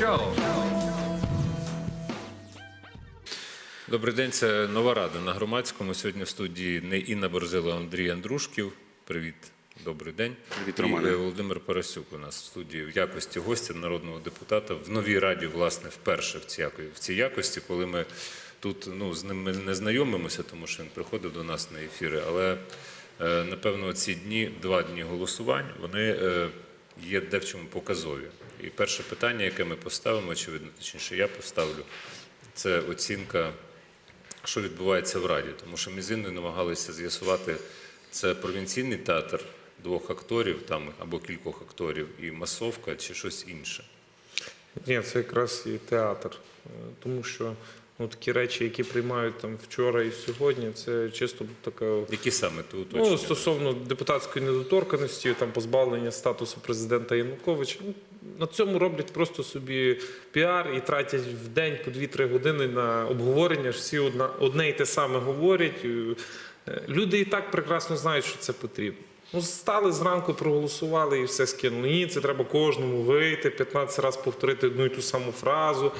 Show. Добрий день, це нова рада на громадському. Сьогодні в студії не Інна Борзило, а Андрій Андрушків. Привіт, добрий день. Привіт, І Романе. е, Володимир Парасюк у нас в студії в якості гостя народного депутата в новій раді, власне, вперше в цій, в цій якості, коли ми тут ну, з ним ми не знайомимося, тому що він приходив до нас на ефіри. Але е, напевно ці дні, два дні голосувань, вони е, є де в чому показові. І перше питання, яке ми поставимо, очевидно, точніше, я поставлю, це оцінка що відбувається в Раді. Тому що ми з Інною намагалися з'ясувати, це провінційний театр двох акторів там, або кількох акторів, і масовка, чи щось інше. Ні, це якраз і театр. Тому що ну, такі речі, які приймають там вчора і сьогодні, це чисто така. Які саме ти уточнюєш? Ну, стосовно депутатської недоторканості, там позбавлення статусу президента Януковича. Ну, на цьому роблять просто собі піар і тратять в день по 2-3 години на обговорення. Всі одна, одне і те саме говорять. Е, Люди і так прекрасно знають, що це потрібно. Ну, стали зранку, проголосували і все скинули. Ні, це треба кожному вийти, 15 разів повторити одну і ту саму фразу,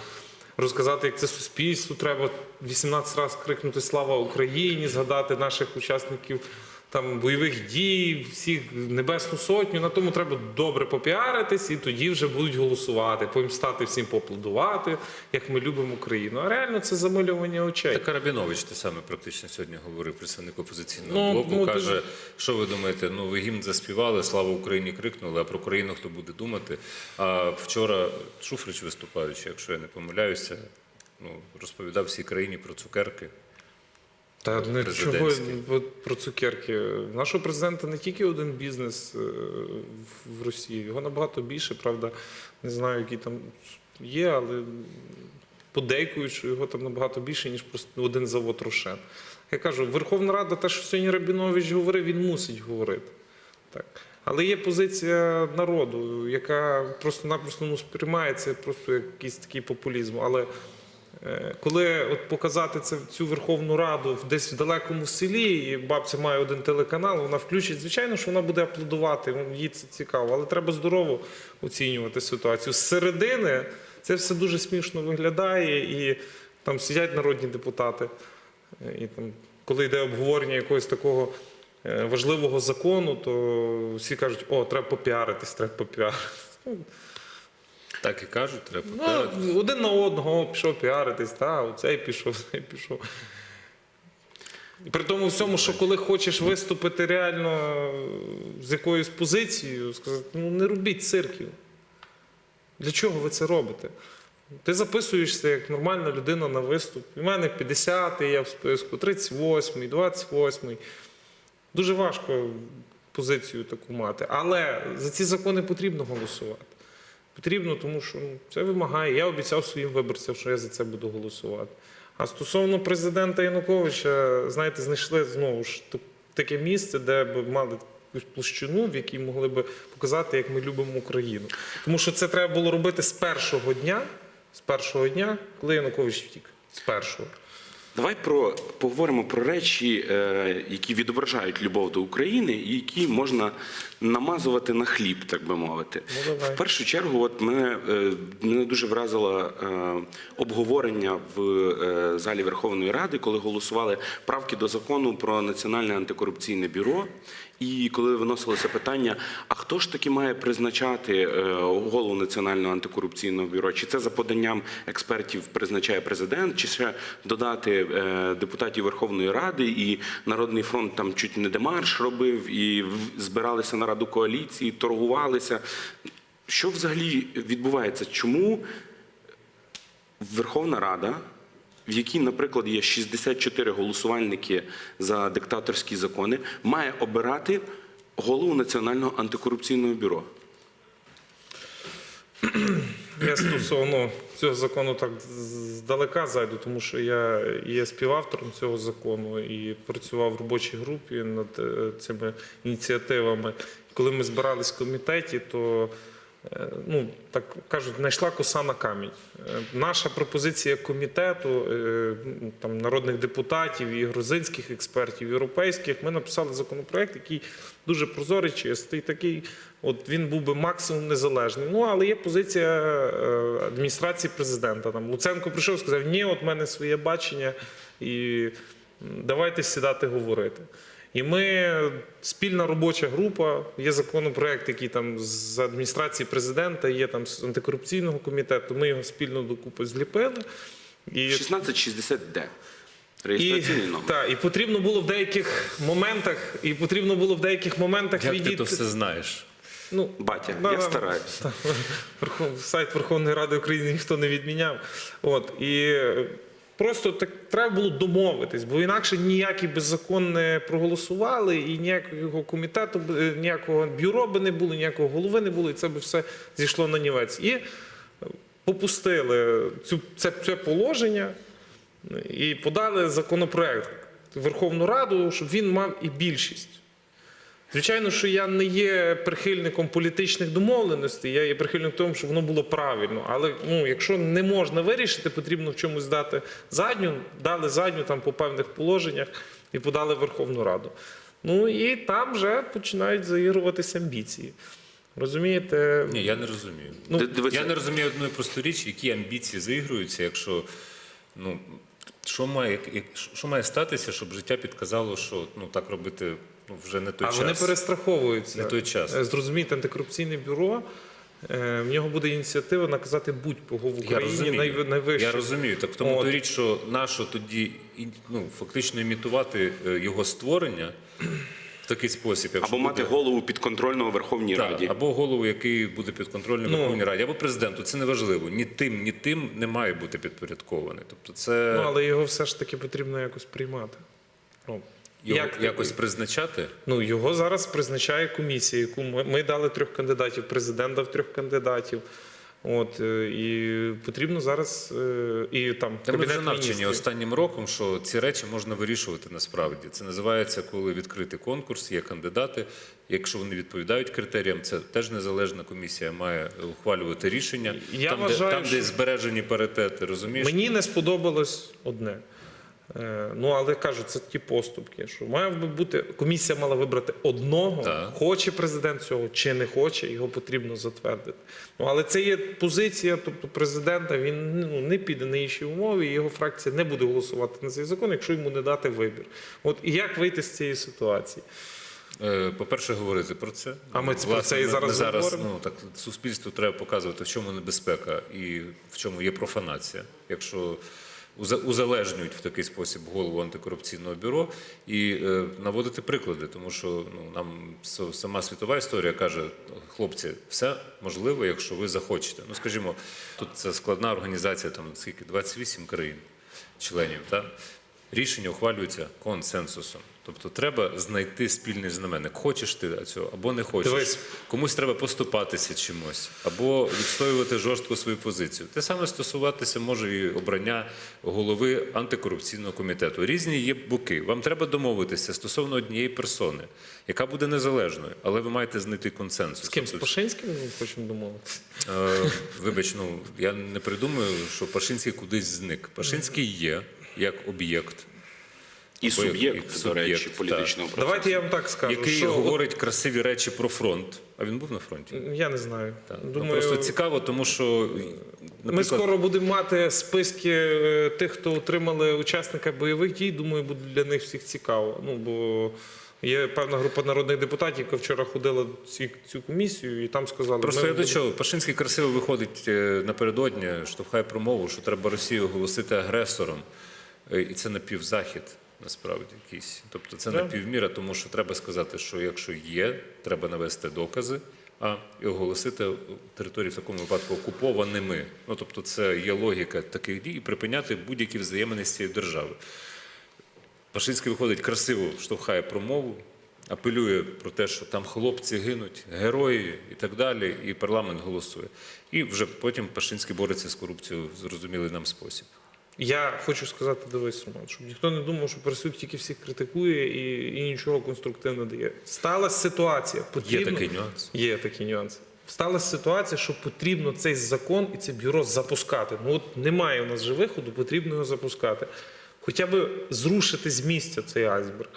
розказати, як це суспільству треба 18 разів крикнути Слава Україні, згадати наших учасників там бойових дій, всіх небесну сотню. На тому треба добре попіаритись, і тоді вже будуть голосувати. Потім стати всім поаплодувати, як ми любимо Україну. А реально це замилювання очей. Та Карабінович те саме практично сьогодні говорив, представник опозиційного Ну, блоку. ну, каже, ж- що ви думаєте, ну ви гімн заспівали, слава Україні крикнули, а про країну хто буде думати. А вчора Шуфрич виступаючи, якщо я не помиляюся, ну, розповідав всій країні про цукерки. Та не чого от про цукерки. Нашого президента не тільки один бізнес е, в- Росії, його набагато більше. Правда, не знаю, які там є, але подейкують, що його там набагато більше, ніж просто один завод Рошен. Я кажу, Верховна Рада, те, що сьогодні Рабінович говорив, він мусить говорити. Так. Але є позиція народу, яка просто-напросто ну, сприймається просто якийсь такий популізм. Але Коли от показати це цю Верховну Раду десь в далекому селі, і бабця має один телеканал, вона включить. Звичайно, що вона буде аплодувати, ну, їй це цікаво, але треба здорово оцінювати ситуацію. З середини це все дуже смішно виглядає, і там сидять народні депутати. Е, І там, коли йде обговорення якогось такого е, важливого закону, то всі кажуть, о, треба попіаритись, треба попіаритись. Так і кажуть, треба. Ну, один на одного пішов піаритись, та, оцей пішов, цей пішов. При тому всьому, що коли хочеш виступити реально з якоюсь позицією, сказати, ну не робіть цирків. Для чого ви це робите? Ти записуєшся як нормальна людина на виступ. У мене 50-й я в списку, 38-й, 28-й. Дуже важко позицію таку мати. Але за ці закони потрібно голосувати. Потрібно, тому що ну, це вимагає. Я обіцяв своїм виборцям, що я за це буду голосувати. А стосовно президента Януковича, знаєте, знайшли знову ж таке місце, де б мали якусь площину, в якій могли б показати, як ми любимо Україну. Тому що це треба було робити з першого дня, з першого дня, коли Янукович втік. З першого. Давай про поговоримо про речі, е, які відображають любов до України, і які можна намазувати на хліб, так би мовити. Ну, давай. В першу чергу, от мене, е, мене дуже вразило е, обговорення в залі Верховної Ради, коли голосували правки до закону про національне антикорупційне бюро. І коли виносилося питання, а хто ж таки має призначати е, голову національного антикорупційного бюро? Чи це за поданням експертів призначає президент, чи ще додати е, депутатів Верховної Ради і Народний фронт там чуть не демарш робив, і збиралися на раду коаліції, торгувалися. Що взагалі відбувається? Чому Верховна Рада, в якій, наприклад, є 64 голосувальники за диктаторські закони, має обирати голову Національного антикорупційного бюро? Я стосовно цього закону так здалека зайду, тому що я є співавтором цього закону і працював в робочій групі над е, цими ініціативами. Коли ми збирались в комітеті, то ну так кажуть, знайшла коса на камінь. Е, Наша пропозиція комітету е, там народних депутатів і грузинських експертів, і європейських. Ми написали законопроект, який дуже прозорий, чистий, такий. От він був би максимум незалежний. Ну але є позиція е, адміністрації президента. Там Луценко прийшов, сказав: ні, от в мене своє бачення, і давайте сідати говорити. І ми спільна робоча група. Є законопроект, який там з адміністрації президента, є там з антикорупційного комітету. Ми його спільно докупи зліпили. І 1660D. і, Реєстраційний номер. та, і потрібно було в деяких моментах, і потрібно було в деяких моментах Як ти відійти. то все знаєш? Ну, Батя, Да, я да. стараюсь. Сайт Верховної Ради України ніхто не відміняв. От і просто так треба було домовитись, бо інакше ніякий би закон не проголосували, і ніякого комітету, е, ніякого бюро би не було, ніякого голови не було, і це би все зійшло на нівець. І попустили цю це, це положення і подали законопроект в Верховну Раду, щоб він мав і більшість. Звичайно, що я не є прихильником політичних домовленостей, я є прихильником тому, щоб воно було правильно. Але ну, якщо не можна вирішити, потрібно в чомусь дати задню, дали задню там по певних положеннях і подали в Верховну Раду. Ну і там вже починають заігруватися амбіції. Розумієте? Ні, я не розумію. Ну, Я не розумію одної простої річ, які амбіції заігруються, якщо ну що має що має статися, щоб життя підказало, що ну так робити ну, вже не той а час. вони перестраховуються. Не той час. Е, Зрозумійте, антикорупційне бюро. е, В нього буде ініціатива наказати будь-кого в Україні розумію. найвище. Я розумію. Так в тому От. то річ, що нащо тоді ну, фактично імітувати е, його створення в такий спосіб, якщо Або мати голову підконтрольного Верховній Так, Раді. або голову, який буде підконтрольним Ну. Верховній Раді, або президенту. Це не важливо. Ні тим, ні тим не має бути підпорядкований. Тобто, це Ну, але його все ж таки потрібно якось приймати. Ну, його як- якось призначати. Ну, його зараз призначає комісія, яку ми, ми дали трьох кандидатів, президент дав трьох кандидатів. От, е, і потрібно зараз е, і там Та ми вже навчені міністрів. останнім роком, що ці речі можна вирішувати насправді. Це називається, коли відкритий конкурс, є кандидати. Якщо вони відповідають критеріям, це теж незалежна комісія має ухвалювати рішення. Я там, вважаю, де, там, де збережені паритети, розумієш? Мені не сподобалось одне. Е, Ну, але кажу, це ті поступки, що має би бути комісія мала вибрати одного, Так. хоче президент цього чи не хоче, його потрібно затвердити. Ну але це є позиція, тобто президента він ну, не піде на інші умови, і його фракція не буде голосувати на цей закон, якщо йому не дати вибір. От і як вийти з цієї ситуації? Е, По-перше, говорити про це. А ми про це і зараз ми зараз говоримо. ну, так, суспільству треба показувати, в чому небезпека і в чому є профанація. Якщо узалежнюють в такий спосіб голову антикорупційного бюро і е, наводити приклади, тому що ну, нам сама світова історія каже, хлопці, все можливо, якщо ви захочете. Ну, скажімо, тут це складна організація, там скільки 28 країн членів. Та? Рішення ухвалюються консенсусом. Тобто треба знайти спільний знаменник. Хочеш ти цього або не хочеш. Дивись. Комусь треба поступатися чимось, або відстоювати жорстко свою позицію. Те саме стосуватися може і обрання голови антикорупційного комітету. Різні є боки. Вам треба домовитися стосовно однієї персони, яка буде незалежною, але ви маєте знайти консенсус. З ким з Тобто, Пашинським ми хочемо домовитися? Е, Вибач, ну я не придумаю, що Пашинський кудись зник. Пашинський є як об'єкт, І Або як- суб'єкт, до речі, політичного процесу. Давайте я вам так скажу. який що, говорить красиві речі про фронт. А він був на фронті. я не знаю. Так. Ну, просто цікаво, тому що Ми скоро будемо мати списки е, тих, хто отримали учасника бойових дій. Думаю, буде для них всіх цікаво. Ну бо є певна група народних депутатів, яка вчора ходила ці, цю комісію, і там сказали, Просто я до чого Пашинський красиво виходить е, напередодні, штовхає промову, що треба Росію оголосити агресором, і це напівзахід. Насправді якийсь, тобто це напівміра, тому що треба сказати, що якщо є, треба навести докази, а і оголосити території в такому випадку окупованими. Ну тобто, це є логіка таких дій і припиняти будь-які взаємини з цією державою. Пашинський виходить красиво, штовхає промову, апелює про те, що там хлопці гинуть, герої і так далі, і парламент голосує. І вже потім Пашинський бореться з корупцією в зрозумілий нам спосіб. Я хочу сказати, дивись, Роман, щоб ніхто не думав, що присуд тільки всіх критикує і, і нічого конструктивно дає. Сталася ситуація. Є такий нюанс. Є такий нюанс. сталася ситуація, що потрібно цей закон і це бюро запускати. Ну от немає у нас же виходу, потрібно його запускати. Хоча б зрушити з місця цей айсберг.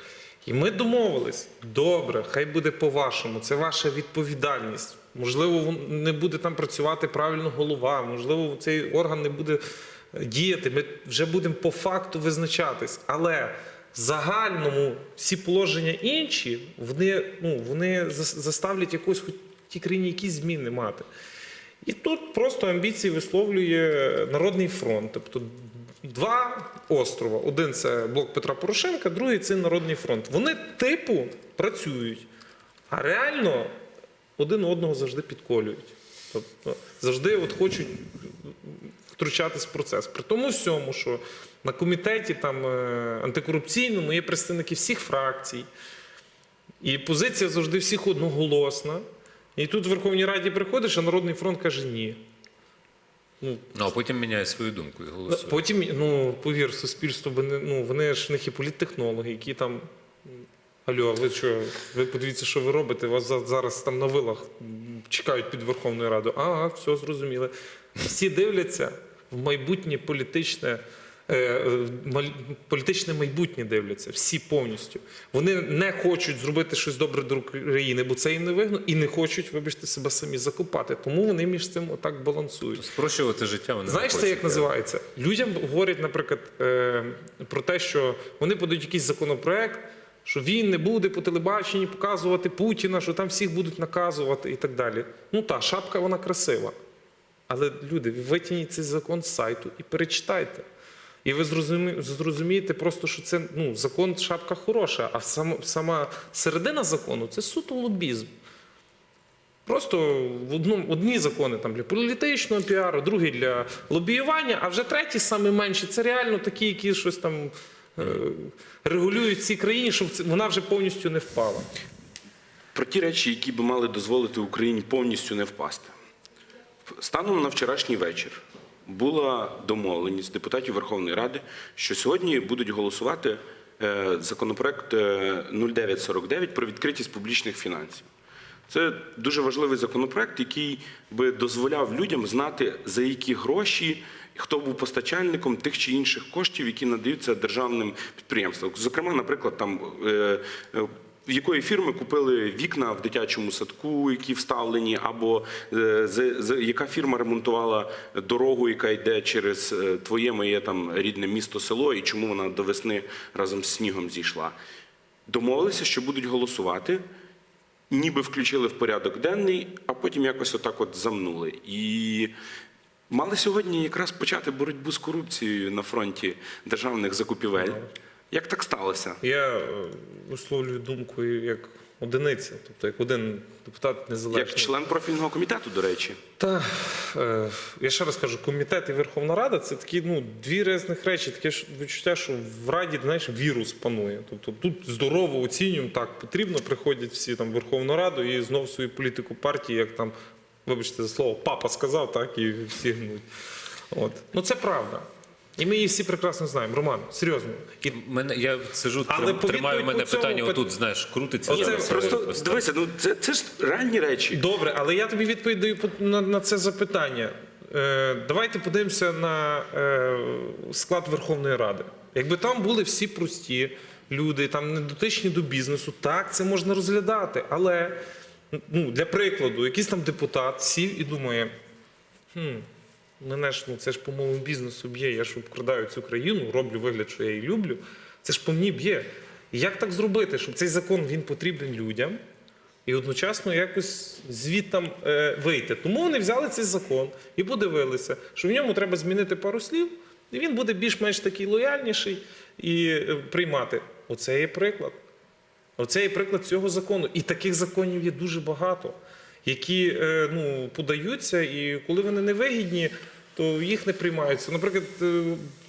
І ми домовились, добре, хай буде по-вашому, це ваша відповідальність. Можливо, не буде там працювати правильно голова, можливо, цей орган не буде діяти. Ми вже будемо по факту визначатись. Але в загальному всі положення інші, вони, ну, вони заставлять якось хоч тій країні якісь зміни мати. І тут просто амбіції висловлює Народний фронт. Тобто два острова. Один це блок Петра Порошенка, другий це Народний фронт. Вони типу працюють, а реально один одного завжди підколюють. Тобто завжди от хочуть втручатись в процес. При тому всьому, що на комітеті там е, антикорупційному є представники всіх фракцій. І позиція завжди всіх одноголосна. І тут в Верховній Раді приходиш, а Народний фронт каже ні. Ну, Ну а потім міняє свою думку і голосує. Потім, ну повір, суспільство ну вони ж в них є політтехнологи, які там. Алло, ви що? Ви подивіться, що ви робите? Вас зараз там на вилах чекають під Верховною Радою. Ага, все зрозуміли. Всі дивляться в майбутнє політичне. е, Політичне майбутнє дивляться, всі повністю. Вони не хочуть зробити щось добре для України, бо це їм не вигідно, і не хочуть, вибачте, себе самі закопати. Тому вони між цим отак балансують. Спрощувати життя вони Знаєш, не це як хочуть. називається? Людям говорять, наприклад, е, про те, що вони подають якийсь законопроект, що він не буде по телебаченні показувати Путіна, що там всіх будуть наказувати і так далі. Ну та шапка вона красива. Але люди, витягніть цей закон з сайту і перечитайте. І ви зрозумі- зрозумієте просто, що це ну, закон шапка хороша, а сама, сама середина закону це суто лобізм. Просто в одному одні закони там для політичного піару, другі для лобіювання, а вже треті, саме менші, це реально такі, які щось там е, регулюють цій країні, щоб це- вона вже повністю не впала. Про ті речі, які би мали дозволити Україні повністю не впасти. Станом на вчорашній вечір була домовленість депутатів Верховної Ради, що сьогодні будуть голосувати е, законопроект е, 0949 про відкритість публічних фінансів. Це дуже важливий законопроект, який би дозволяв людям знати, за які гроші, хто був постачальником тих чи інших коштів, які надаються державним підприємствам. Зокрема, наприклад, там е, е, якої фірми купили вікна в дитячому садку, які вставлені, або е, яка фірма ремонтувала дорогу, яка йде через е, твоє моє там рідне місто, село, і чому вона до весни разом з снігом зійшла. Домовилися, що будуть голосувати ніби включили в порядок денний, а потім якось отак от замнули. І мали сьогодні якраз почати боротьбу з корупцією на фронті державних закупівель. Як так сталося? Я е, висловлюю думку як одиниця, тобто як один депутат незалежний. Як член профільного комітету, до речі. Та е, я ще раз кажу, комітет і Верховна Рада це такі ну дві різних речі. Таке відчуття, що в Раді знаєш, вірус панує. Тобто тут здорово оцінюємо, так потрібно. Приходять всі там в Верховну Раду і знов свою політику партії, як там, вибачте за слово, папа сказав, так і всі гнуть. От ну це правда. І ми її всі прекрасно знаємо. Роман, серйозно. І Мене я сиджу, Але трим- тримаю мене цьому питання. пит- Отут знаєш, крутиться. Оце зараз, Просто дивися, ну це, це ж реальні речі. Добре, але я тобі відповідь даю по- на, на це запитання. Е, давайте подивимося на е, склад Верховної Ради. Якби там були всі прості люди, там не дотичні до бізнесу, так, це можна розглядати. Але ну, для прикладу, якийсь там депутат сів і думає: хм, мене ж ну, це ж по моєму бізнесу б'є, я ж обкрадаю цю країну, роблю вигляд, що я її люблю. Це ж по мені б'є. Як так зробити, щоб цей закон він потрібен людям? і одночасно якось звідтам е, вийти. Тому вони взяли цей закон і подивилися, що в ньому треба змінити пару слів, і він буде більш-менш такий лояльніший і е, приймати. Оце є приклад. Оце є приклад цього закону. І таких законів є дуже багато, які е, ну, подаються, і коли вони не вигідні, то їх не приймаються. Наприклад, е,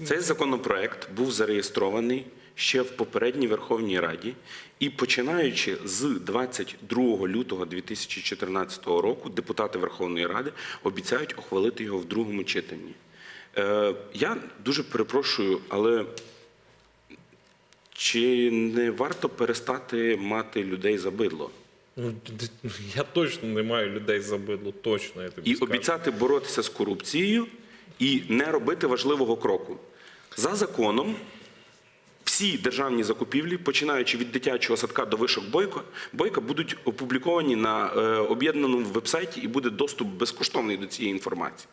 Цей законопроект був зареєстрований ще в попередній Верховній Раді, і починаючи з 22 лютого 2014 року, депутати Верховної Ради обіцяють ухвалити його в другому читанні. Е, я дуже перепрошую, але чи не варто перестати мати людей за бидло? Ну, д- я точно не маю людей за бидло, точно я тобі І скажу. обіцяти боротися з корупцією і не робити важливого кроку. За законом всі державні закупівлі, починаючи від дитячого садка до вишок Бойко, Бойка, будуть опубліковані на е, об'єднаному вебсайті і буде доступ безкоштовний до цієї інформації.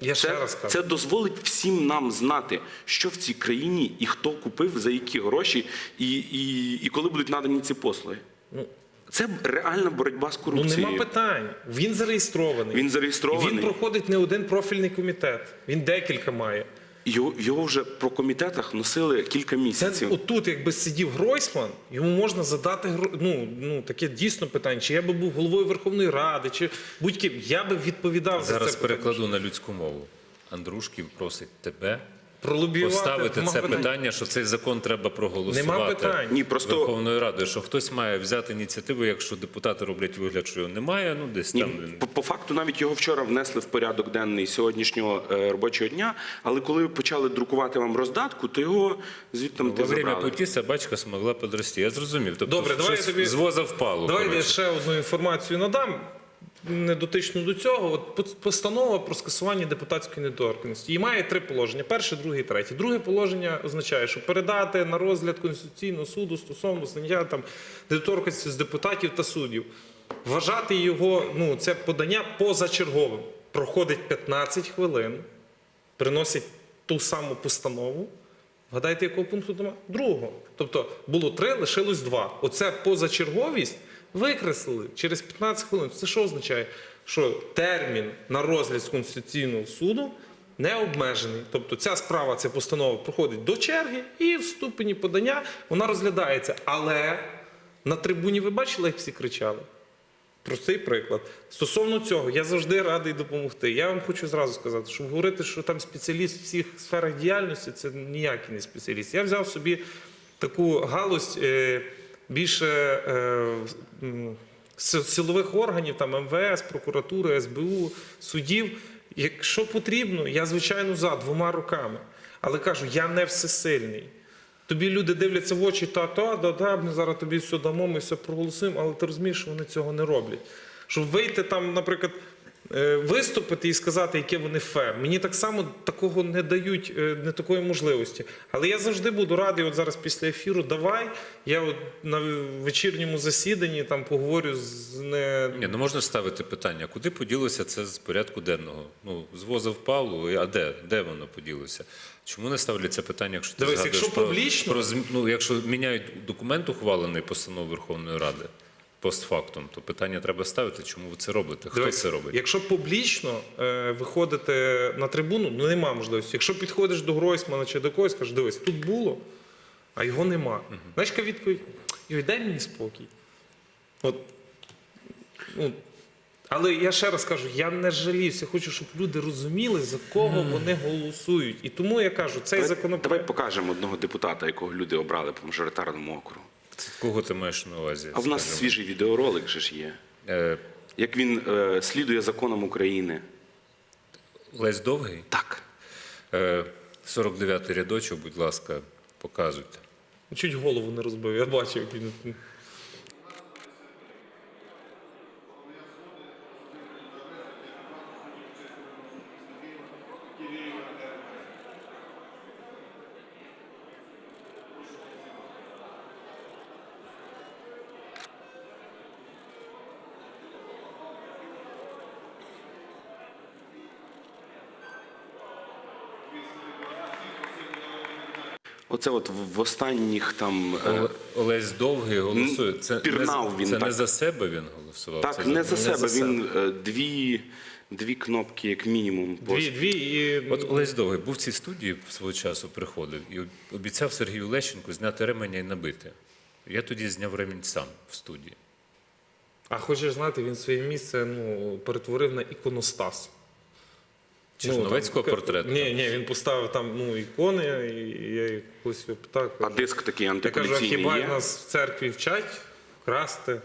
Я ще Це, раз кажу. це дозволить всім нам знати, що в цій країні і хто купив, за які гроші, і, і, і коли будуть надані ці послуги. Ну, Це реальна боротьба з корупцією. Ну нема питань. Він зареєстрований. Він зареєстрований. Він проходить не один профільний комітет. Він декілька має. Його, його вже про комітетах носили кілька Це місяців. отут, якби сидів Гройсман, йому можна задати гро- ну, ну таке дійсно питання, чи я би був головою Верховної Ради, чи будь-ким. Я би відповідав за Зараз це питання. перекладу на людську мову. Андрушків просить тебе Пролобіювати. поставити це питань. питання, що цей закон треба проголосувати Нема питань. Ні, просто- Верховною Радою, що хтось має взяти ініціативу, якщо депутати роблять вигляд, що його немає, ну десь Ні, там. по, по факту навіть його вчора внесли в порядок денний сьогоднішнього е, робочого дня, але коли почали друкувати вам роздатку, то його звідти Во время путі собачка смогла подрости. Я зрозумів. Тобто Добре, давай я тобі- з воза впало. Давай я ще одну інформацію надам. Не дотично до цього, от постанова про скасування депутатської недоторканності. І має три положення: перше, друге і третє. Друге положення означає, що передати на розгляд Конституційного суду стосовно зняття там недоторканності з депутатів та суддів. Вважати його, ну це подання позачерговим. Проходить 15 хвилин, приносять ту саму постанову. Вгадайте, якого пункту немає? Другого. Тобто було три, лишилось два. Оце позачерговість викреслили через 15 хвилин. Це що означає? Що термін на розгляд Конституційного суду не обмежений. Тобто ця справа, ця постанова проходить до черги і в ступені подання вона розглядається. Але на трибуні ви бачили, як всі кричали? Простий приклад. Стосовно цього, я завжди радий допомогти. Я вам хочу зразу сказати, щоб говорити, що там спеціаліст в всіх сферах діяльності, це ніякий не спеціаліст. Я взяв собі таку галузь е, більше е, силових органів, там МВС, прокуратури, СБУ, судів. Якщо потрібно, я звичайно за двома руками. Але кажу, я не всесильний. Тобі люди дивляться в очі, та та да, да, ми зараз тобі все дамо, ми все проголосуємо, але ти розумієш, що вони цього не роблять. Щоб вийти там, наприклад, виступити і сказати, яке вони фе. Мені так само такого не дають, е, не такої можливості. Але я завжди буду радий, от зараз після ефіру, давай. Я от на вечірньому засіданні там поговорю з не Ні, ну можна ставити питання, куди поділося це з порядку денного? Ну, з воза в Павлу, а де? Де воно поділося? Чому не ставлять це питання, якщо ти Дивись, якщо про, публічно- про ну, якщо міняють документ ухвалений постанову Верховної Ради постфактум, то питання треба ставити, чому ви це робите? Хто Дивись, це робить? Якщо публічно е, виходити на трибуну, ну нема можливості. Якщо підходиш до Гройсмана чи до когось, кажеш, дивись, тут було, а його нема. Знаєш, яка відповідь? Йой, дай мені спокій. От, ну, але я ще раз кажу, я не жаліюся, хочу, щоб люди розуміли, за кого вони голосують. І тому я кажу, цей Давай, законопроект. давай покажемо одного депутата, якого люди обрали по мажоритарному округу. Кого ти маєш на увазі? А в нас скажімо? свіжий відеоролик же ж є. Е, Як він е, слідує законам України. Лесь Довгий? Так. Е, 49-й рядочок, будь ласка, показуйте. Чуть голову не розбив, я бачив, як він. Оце от в останніх там. е, Олесь Довгий голосує. Це, пірнав він це не за себе він голосував. Так, це не за себе. себе. Він е, дві, дві кнопки, як мінімум. Дві, дві і. От Олесь Довгий був в цій студії свого часу, приходив і обіцяв Сергію Лещенку зняти ременя і набити. Я тоді зняв ремінь сам в студії. А хочеш знати, він своє місце ну, перетворив на іконостас. Черновецького там, портрету. Ні, ні, він поставив там ну, ікони, і я якось питав. А диск такий я кажу, а хіба є. нас в церкві вчать красти,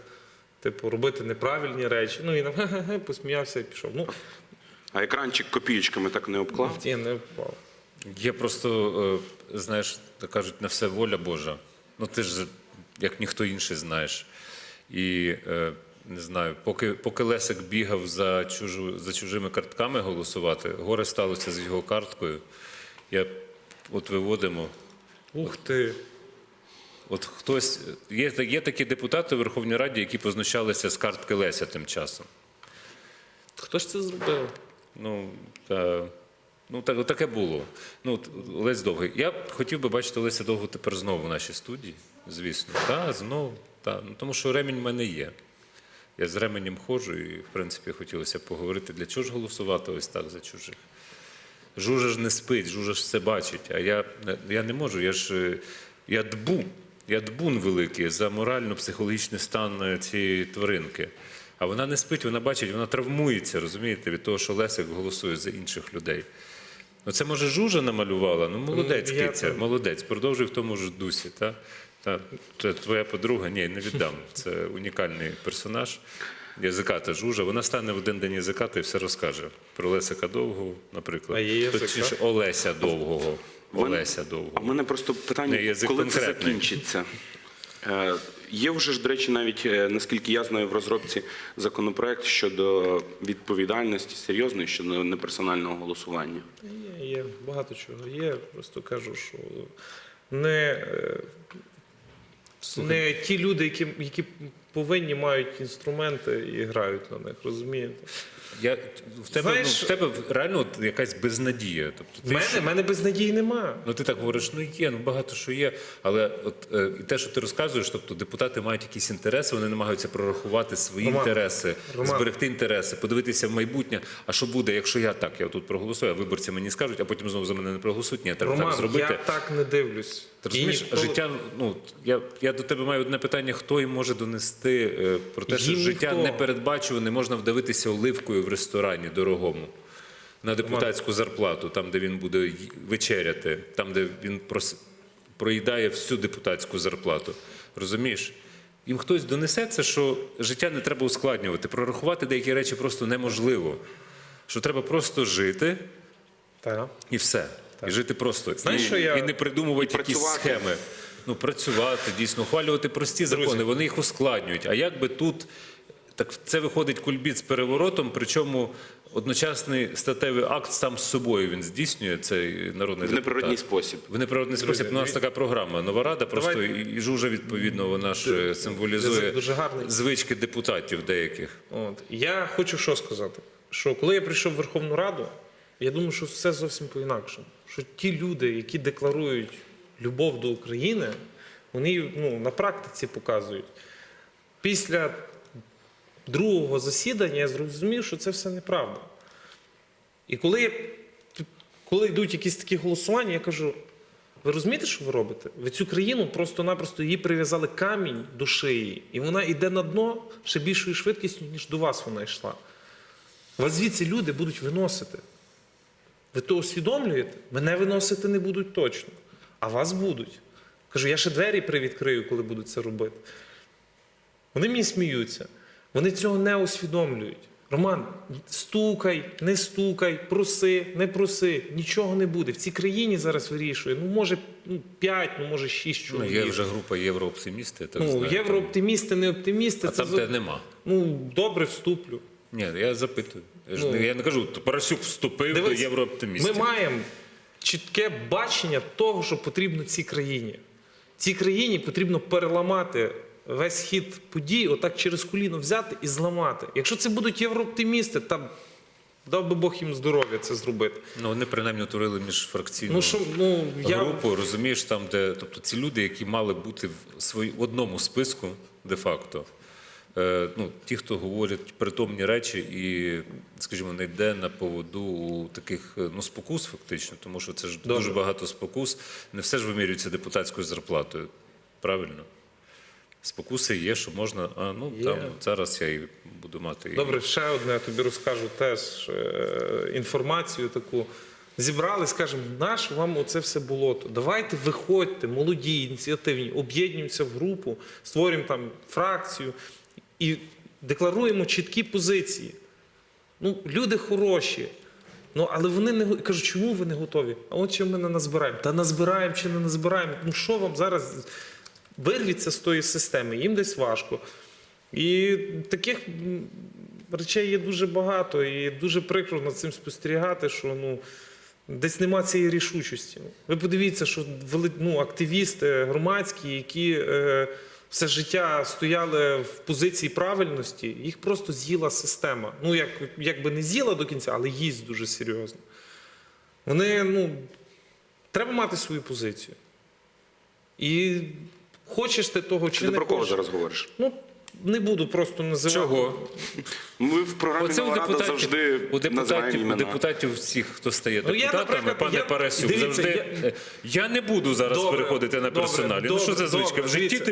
типу, робити неправильні речі. Ну і нам ге-ге-ге, посміявся і пішов. Ну, А екранчик копієчками так не обклав. ні, не впав. Є просто, е, знаєш, так кажуть, на все воля Божа. Ну ти ж як ніхто інший знаєш. І е, не знаю, поки, поки Лесик бігав за, чужу, за чужими картками голосувати, горе сталося з його карткою. Я от виводимо. Ух ти. От хтось є, є такі депутати у Верховній Раді, які познущалися з картки Леся тим часом. Хто ж це зробив? Ну, та, ну так, таке було. Ну, Лесь Довгий. Я б хотів би бачити Леся Довго тепер знову в нашій студії, звісно. Та, знову. Та. Ну, тому що ремінь в мене є. Я з ременем ходжу і, в принципі, хотілося поговорити, для чого ж голосувати ось так за чужих. Жужа ж не спить, жужа ж все бачить. А я, я не можу, я ж я дбу, я дбун великий за морально-психологічний стан е, цієї тваринки. А вона не спить, вона бачить, вона травмується, розумієте, від того, що Лесик голосує за інших людей. Ну, це може жужа намалювала. Ну, молодець, Ну, я киця, молодець. Продовжуй в тому ж дусі. Та? Та, це твоя подруга, ні, не віддам. Це унікальний персонаж. Язиката жужа. Вона стане в один день язиката і все розкаже. Про Лесика Довгого, наприклад. А язика? Точніше, Олеся Довгого. Олеся А в мене просто питання, Не, язик коли це закінчиться? Е, Є вже ж, до речі, навіть е, наскільки я знаю в розробці законопроект щодо відповідальності серйозної щодо неперсонального голосування. Є, є багато чого. Є. Просто кажу, що не, е, не ті люди, які, які повинні мають інструменти і грають на них, розумієте? Я, в, тебе, Знаєш- ну, в тебе реально от якась безнадія. Тобто, В ти мене, що- в мене безнадії немає. Ну, ти так говориш, ну є, ну багато що є. Але от е, і те, що ти розказуєш, тобто депутати мають якісь інтереси, вони намагаються прорахувати свої Роман, інтереси, Роман. зберегти інтереси, подивитися в майбутнє. А що буде, якщо я так, я тут проголосую, а виборці мені скажуть, а потім знову за мене не проголосують. Ні, треба Роман, так зробити. я так не дивлюсь. Ти розумієш, ніколи- життя, ну я, я до тебе маю одне питання: хто їм може донести е, про те, що Їм життя ніхто. не передбачуване, можна вдавитися оливкою в ресторані дорогому на депутатську зарплату, там, де він буде вечеряти, там, де він прос... проїдає всю депутатську зарплату. Розумієш? Їм хтось донесе це, що життя не треба ускладнювати. Prорахувати деякі речі просто неможливо. Що треба просто жити, Так. і все. І жити просто. Знаєш, і, що я- і не придумувати І якісь схеми. Ну, працювати, дійсно, ухвалювати прості закони, вони їх ускладнюють. А як би тут так це виходить кульбіт з переворотом, причому одночасний статевий акт сам з собою він здійснює цей народний В неприродній депутат. спосіб. В неприродний спосіб. У нас така програма. Нова рада, просто Давай. і, жужа, відповідно, вона ж е, символізує дуже гарний. звички депутатів деяких. От. Я хочу що сказати: що коли я прийшов в Верховну Раду, я думаю, що все зовсім по-інакшому. Що ті люди, які декларують любов до України, вони ну, на практиці показують. Після другого засідання я зрозумів, що це все неправда. І коли, коли йдуть якісь такі голосування, я кажу: ви розумієте, що ви робите? Ви цю країну просто-напросто її прив'язали камінь до шиї, і вона йде на дно ще більшою швидкістю, ніж до вас вона йшла. Вас звідси люди будуть виносити. Ви то усвідомлюєте? Мене виносити не будуть точно, а вас будуть. Кажу, я ще двері привідкрию, коли буду це робити. Вони мені сміються. Вони цього не усвідомлюють. Роман, стукай, не стукай, проси, не проси, нічого не буде. В цій країні зараз вирішує. Ну, може, ну, 5, ну може 6 Ну, є вже група єврооптимісти, ну, знаю. єврооптимісти, не оптимісти. А це там зо- де нема. Ну, добре, вступлю. Ні, я запитую. Я, ж Ну, не, я не кажу, Парасюк вступив Дивись, до єврооптимістів. Ми маємо чітке бачення того, що потрібно цій країні. Цій країні потрібно переламати весь хід подій, отак через коліно взяти і зламати. Якщо це будуть єврооптимісти, там дав би Бог їм здоров'я це зробити. Ну, вони принаймні утворили міжфракційну Ну що, ну я групу, розумієш, там, де тобто ці люди, які мали бути в свої, в одному списку, де-факто. Е, ну, ті, хто говорять притомні речі і, скажімо, не йде на поводу у таких е, ну, спокус, фактично, тому що це ж Добре. дуже багато спокус. Не все ж вимірюється депутатською зарплатою. Правильно? Спокуси є, що можна, а ну Є. там зараз я і буду мати. Добре, ще одне я тобі розкажу теж е, інформацію таку. Зібрали, скажемо, наш вам оце все болото. Давайте виходьте, молоді, ініціативні, об'єднуємося в групу, створюємо там фракцію і декларуємо чіткі позиції. Ну, люди хороші. Ну, але вони не кажуть, чому ви не готові? А от чим ми не назбираємо? Та назбираємо чи не назбираємо. Ну що вам зараз вирвіться з тої системи? Їм десь важко. І таких речей є дуже багато, і дуже прикро над цим спостерігати, що ну. Десь нема цієї рішучості. Ви подивіться, що ну, активісти громадські, які е, все життя стояли в позиції правильності, їх просто з'їла система. Ну, як, якби не з'їла до кінця, але їсть дуже серйозно. Вони, ну, треба мати свою позицію. І хочеш ти того чи ти не про кого хочеш. зараз говориш? Ну, не буду просто називати. Чого? Ми в програмі Оце у «Нова Рада» депутатів, завжди у називаємо депутатів, у депутатів всіх, хто стає Ну, депутатами, наприклад, пане я- Парасюк, дивіться, завжди. я- е, Я не буду зараз Добре, переходити на добре, персоналі. ну що за добре, звичка? В житті дивіться.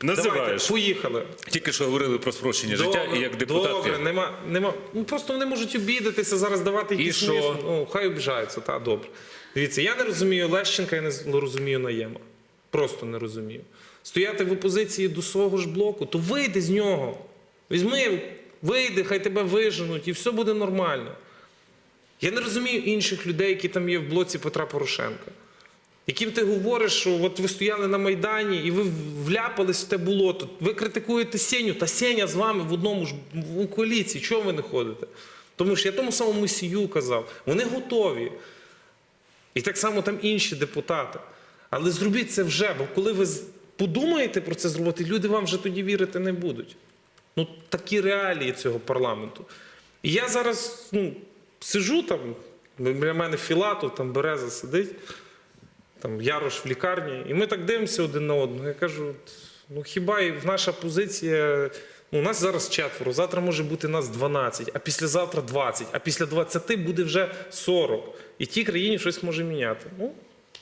ти називаєш. Давайте, поїхали. Тільки що говорили про спрощення життя, і як депутат. Добре, я- нема, нема. Ну просто вони можуть обідатися зараз давати І що? Ну, хай обіжаються, та добре. Дивіться, я не розумію Лещенка, я не розумію Наєма. Просто не розумію. Стояти в опозиції до свого ж блоку, то вийди з нього. Візьми, вийди, хай тебе виженуть, і все буде нормально. Я не розумію інших людей, які там є в блоці Петра Порошенка. Яким ти говориш, що от ви стояли на Майдані і ви вляпались в те болото. Ви критикуєте Сеню, та Сеня з вами в одному ж в коаліції. Чого ви не ходите? Тому що я тому самому Сію казав, вони готові. І так само там інші депутати. Але зробіть це вже, бо коли ви подумаєте про це зробити, люди вам вже тоді вірити не будуть. Ну, такі реалії цього парламенту. І я зараз ну, сижу там, біля мене Філатов, там Береза сидить, там Ярош в лікарні, і ми так дивимося один на одного. Я кажу, ну хіба і наша позиція. Ну, у нас зараз четверо, завтра може бути нас 12, а післязавтра 20, а після 20 буде вже 40. І тій країні щось може міняти. Ну,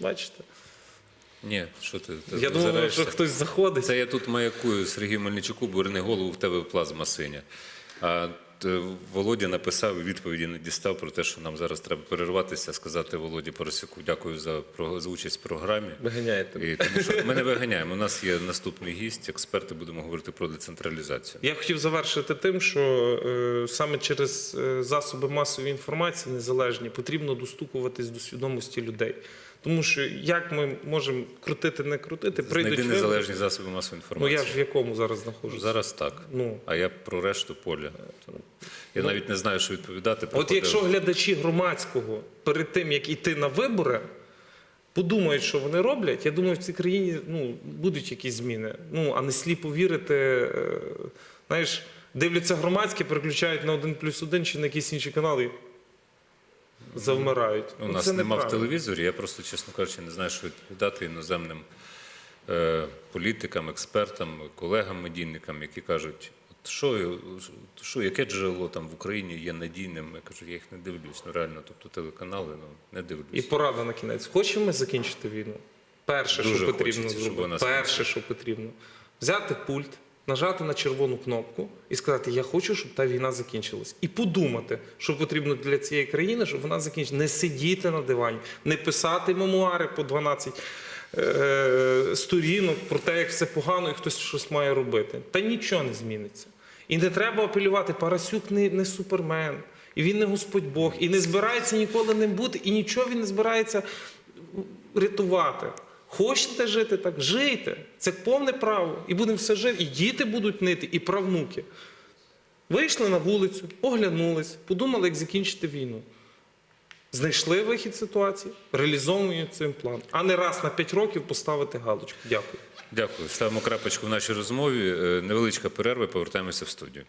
бачите. Ні, що ти, ти Я думав, що хтось заходить. Це я тут маякую Сергію Мельничуку, верни голову, в тебе плазма синя. А Володя написав і відповіді не дістав про те, що нам зараз треба перерватися, сказати Володі Поросюку дякую за, за участь в програмі. Виганяєте. І тому що ми не виганяємо. У нас є наступний гість, експерти, будемо говорити про децентралізацію. Я хотів завершити тим, що е, саме через е, засоби масової інформації незалежні потрібно достукуватись до свідомості людей. Тому що як ми можемо крутити, не крутити, прийдуть Знайди незалежні засоби масової Ну я ж в якому зараз знаходжусь? Зараз так. Ну. А я про решту поля. Я навіть не знаю, що відповідати. От Приходив- якщо глядачі громадського перед тим, як йти на вибори, подумають, що вони роблять, я думаю, в цій країні ну, будуть якісь зміни. Ну, а не сліпо вірити. е, Знаєш, дивляться громадське, переключають на один плюс один чи на якісь інші канали. Завмирають. У Ну, нас нема в телевізорі. Я просто, чесно кажучи, не знаю, що відповідати іноземним е, політикам, експертам, колегам медійникам, які кажуть, от що, що, яке джерело там в Україні є надійним. Я кажу, я їх не дивлюсь. Ну реально, тобто телеканали, ну не дивлюсь. І порада на кінець. Хочемо ми закінчити війну? Перше, Дуже що потрібно хочеться, зробити, перше, що потрібно, взяти пульт, нажати на червону кнопку і сказати: Я хочу, щоб та війна закінчилась. І подумати, що потрібно для цієї країни, щоб вона закінчилась. Не сидіти на дивані, не писати мемуари по 12 е, сторінок про те, як все погано і хтось щось має робити. Та нічого не зміниться. І не треба апелювати. Парасюк не, не супермен, і він не Господь Бог, і не збирається ніколи ним бути, і нічого він не збирається рятувати. Хочете жити так, жийте. Це повне право. І будемо все жити. І діти будуть нити, і правнуки. Вийшли на вулицю, оглянулись, подумали, як закінчити війну. Знайшли вихід ситуації, реалізовуємо цим план. А не раз на 5 років поставити галочку. Дякую. Дякую. Ставимо крапочку в нашій розмові. Е, Невеличка перерва. Повертаємося в студію.